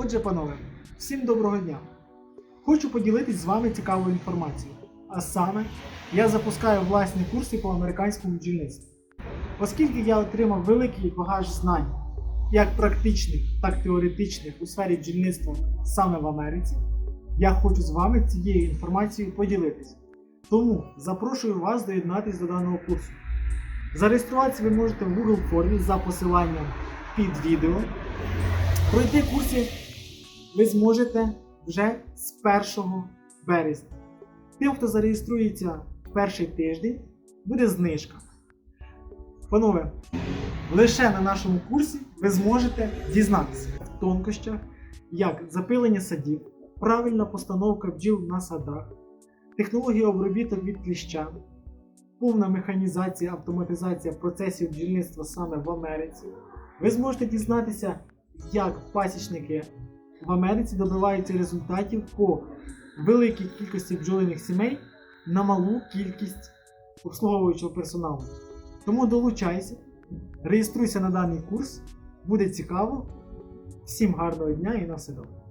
Отже, панове, всім доброго дня! Хочу поділитись з вами цікавою інформацією. А саме, я запускаю власні курси по американському бджільництву. Оскільки я отримав великий багаж знань, як практичних, так і теоретичних у сфері бджільництва саме в Америці, я хочу з вами цією інформацією поділитись. Тому запрошую вас доєднатись до даного курсу. Зареєструватися ви можете в Google формі за посиланням під відео. Пройти курси ви зможете вже з 1 березня. Тим, хто зареєструється в перший тиждень, буде знижка. Панове, лише на нашому курсі ви зможете дізнатися в тонкощах, як запилення садів, правильна постановка бджіл на садах, технологія обробіток від кліща, повна механізація, автоматизація процесів бджільництва саме в Америці. Ви зможете дізнатися, як пасічники в Америці добиваються результатів по великій кількості бджолиних сімей на малу кількість обслуговуючого персоналу. Тому долучайся, реєструйся на даний курс, буде цікаво. Всім гарного дня і на все добре.